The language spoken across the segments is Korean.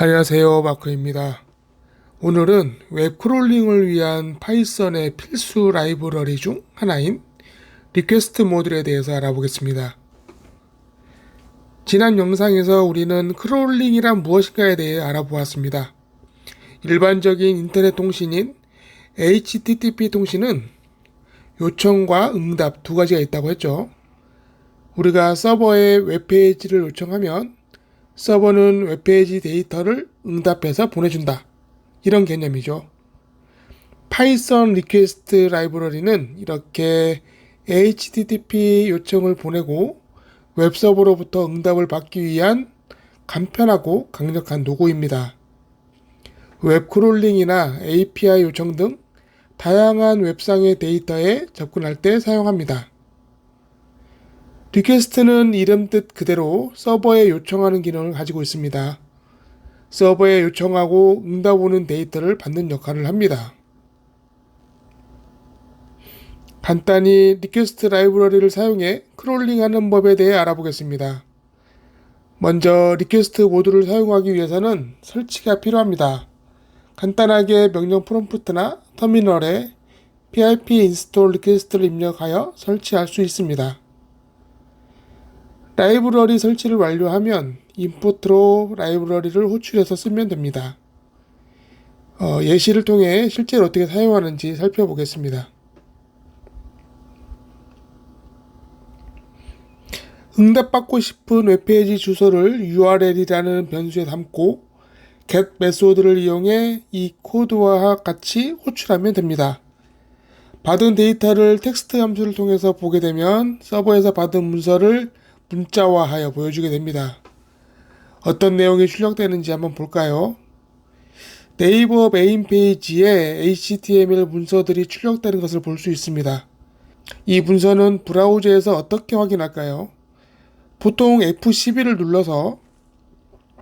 안녕하세요. 마크입니다. 오늘은 웹 크롤링을 위한 파이썬의 필수 라이브러리 중 하나인 리퀘스트 모듈에 대해서 알아보겠습니다. 지난 영상에서 우리는 크롤링이란 무엇인가에 대해 알아보았습니다. 일반적인 인터넷 통신인 HTTP 통신은 요청과 응답 두 가지가 있다고 했죠. 우리가 서버에 웹페이지를 요청하면 서버는 웹페이지 데이터를 응답해서 보내준다. 이런 개념이죠. 파이썬 리퀘스트 라이브러리는 이렇게 HTTP 요청을 보내고 웹서버로부터 응답을 받기 위한 간편하고 강력한 도구입니다. 웹 크롤링이나 API 요청 등 다양한 웹상의 데이터에 접근할 때 사용합니다. 리퀘스트는 이름 뜻 그대로 서버에 요청하는 기능을 가지고 있습니다. 서버에 요청하고 응답 오는 데이터를 받는 역할을 합니다. 간단히 리퀘스트 라이브러리를 사용해 크롤링하는 법에 대해 알아보겠습니다. 먼저 리퀘스트 모듈을 사용하기 위해서는 설치가 필요합니다. 간단하게 명령 프롬프트나 터미널에 pip install 리퀘스트를 입력하여 설치할 수 있습니다. 라이브러리 설치를 완료하면 임포트로 라이브러리를 호출해서 쓰면 됩니다. 어, 예시를 통해 실제로 어떻게 사용하는지 살펴보겠습니다. 응답받고 싶은 웹페이지 주소를 URL이라는 변수에 담고 get 메소드를 이용해 이 코드와 같이 호출하면 됩니다. 받은 데이터를 텍스트 함수를 통해서 보게 되면 서버에서 받은 문서를 문자화하여 보여주게 됩니다. 어떤 내용이 출력되는지 한번 볼까요? 네이버 메인 페이지에 HTML 문서들이 출력되는 것을 볼 수 있습니다. 이 문서는 브라우저에서 어떻게 확인할까요? 보통 F12를 눌러서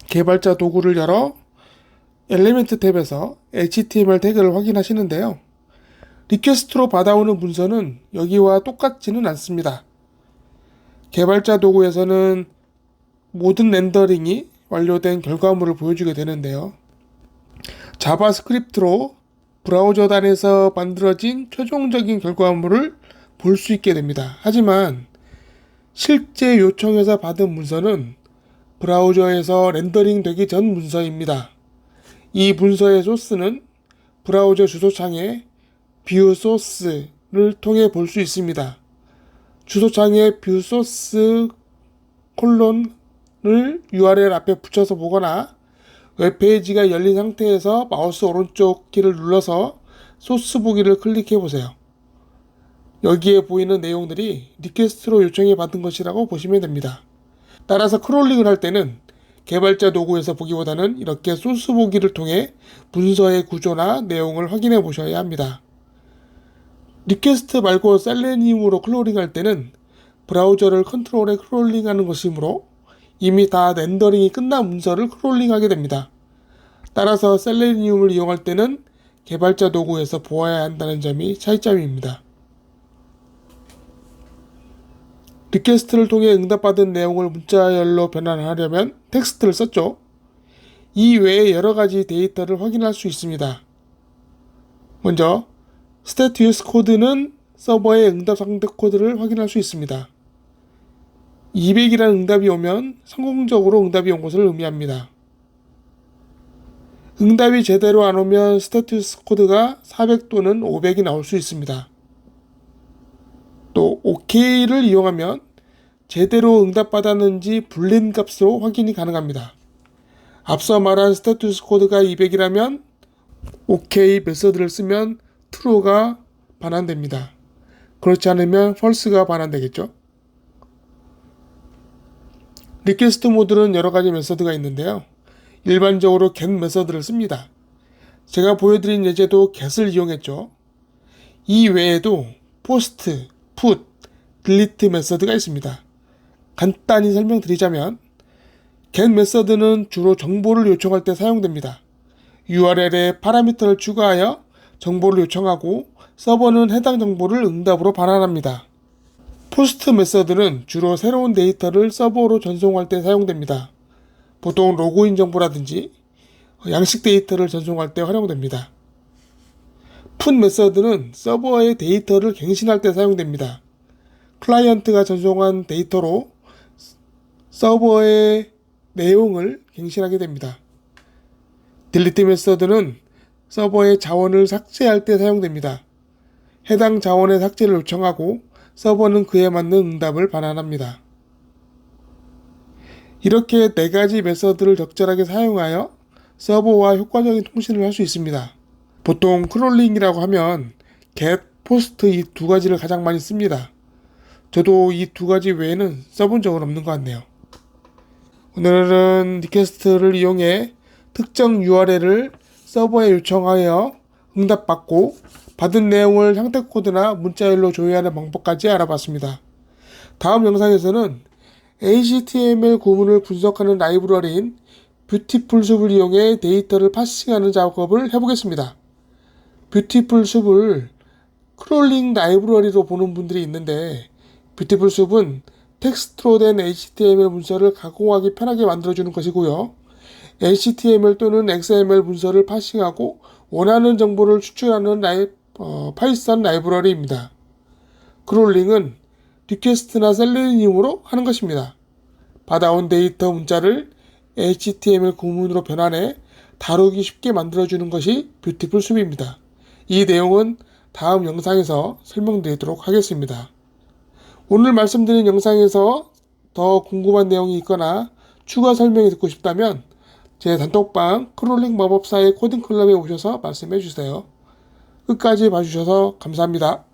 개발자 도구를 열어 엘리멘트 탭에서 HTML 태그를 확인하시는데요. 리퀘스트로 받아오는 문서는 여기와 똑같지는 않습니다. 개발자 도구에서는 모든 렌더링이 완료된 결과물을 보여주게 되는데요. 자바스크립트로 브라우저 단에서 만들어진 최종적인 결과물을 볼 수 있게 됩니다. 하지만 실제 요청해서 받은 문서는 브라우저에서 렌더링 되기 전 문서입니다. 이 문서의 소스는 브라우저 주소창에 뷰 소스를 통해 볼 수 있습니다. 주소창에 뷰 소스 콜론을 URL 앞에 붙여서 보거나 웹페이지가 열린 상태에서 마우스 오른쪽 키를 눌러서 소스 보기를 클릭해 보세요. 여기에 보이는 내용들이 리퀘스트로 요청해 받은 것이라고 보시면 됩니다. 따라서 크롤링을 할 때는 개발자 도구에서 보기보다는 이렇게 소스 보기를 통해 문서의 구조나 내용을 확인해 보셔야 합니다. 리퀘스트 말고 셀레니움으로 크롤링 할 때는 브라우저를 컨트롤에 크롤링 하는 것이므로 이미 다 렌더링이 끝난 문서를 크롤링하게 됩니다. 따라서 셀레니움을 이용할 때는 개발자 도구에서 보아야 한다는 점이 차이점입니다. 리퀘스트를 통해 응답받은 내용을 문자열로 변환하려면 텍스트를 썼죠. 이 외에 여러 가지 데이터를 확인할 수 있습니다. 먼저 스테투스 코드는 서버의 응답 상대 코드를 확인할 수 있습니다. 200이라는 응답이 오면 성공적으로 응답이 온 것을 의미합니다. 응답이 제대로 안 오면 스테투스 코드가 400 또는 500이 나올 수 있습니다. 또 OK를 이용하면 제대로 응답받았는지 불린 값으로 확인이 가능합니다. 앞서 말한 스테투스 코드가 200이라면 OK 메서드를 쓰면 true가 반환됩니다. 그렇지 않으면 false가 반환되겠죠. 리퀘스트 모드는 여러 가지 메서드가 있는데요. 일반적으로 get 메서드를 씁니다. 제가 보여드린 예제도 get을 이용했죠. 이 외에도 post, put, delete 메서드가 있습니다. 간단히 설명드리자면 get 메서드는 주로 정보를 요청할 때 사용됩니다. URL에 파라미터를 추가하여 정보를 요청하고 서버는 해당 정보를 응답으로 반환합니다. 포스트 메서드는 주로 새로운 데이터를 서버로 전송할 때 사용됩니다. 보통 로그인 정보라든지 양식 데이터를 전송할 때 활용됩니다. 푼 메서드는 서버의 데이터를 갱신할 때 사용됩니다. 클라이언트가 전송한 데이터로 서버의 내용을 갱신하게 됩니다. 딜리트 메서드는 서버의 자원을 삭제할 때 사용됩니다. 해당 자원의 삭제를 요청하고 서버는 그에 맞는 응답을 반환합니다. 이렇게 네 가지 메서드를 적절하게 사용하여 서버와 효과적인 통신을 할 수 있습니다. 보통 크롤링이라고 하면 get, post 이 두 가지를 가장 많이 씁니다. 저도 이 두 가지 외에는 써본 적은 없는 것 같네요. 오늘은 리퀘스트를 이용해 특정 URL을 서버에 요청하여 응답받고 받은 내용을 형태 코드나 문자열로 조회하는 방법까지 알아봤습니다. 다음 영상에서는 HTML 구문을 분석하는 라이브러리인 뷰티풀 숲을 이용해 데이터를 파싱하는 작업을 해보겠습니다. 뷰티풀 숲을 크롤링 라이브러리로 보는 분들이 있는데 뷰티풀 숲은 텍스트로 된 HTML 문서를 가공하기 편하게 만들어주는 것이고요. HTML 또는 XML 문서를 파싱하고 원하는 정보를 추출하는 라이, 어, 파이썬 라이브러리입니다. 크롤링은 리퀘스트나 셀레니움으로 하는 것입니다. 받아온 데이터 문자를 HTML 구문으로 변환해 다루기 쉽게 만들어주는 것이 뷰티풀 숲입니다. 이 내용은 다음 영상에서 설명드리도록 하겠습니다. 오늘 말씀드린 영상에서 더 궁금한 내용이 있거나 추가 설명이 듣고 싶다면 제 단톡방 크롤링 마법사의 코딩 클럽에 오셔서 말씀해 주세요. 끝까지 봐주셔서 감사합니다.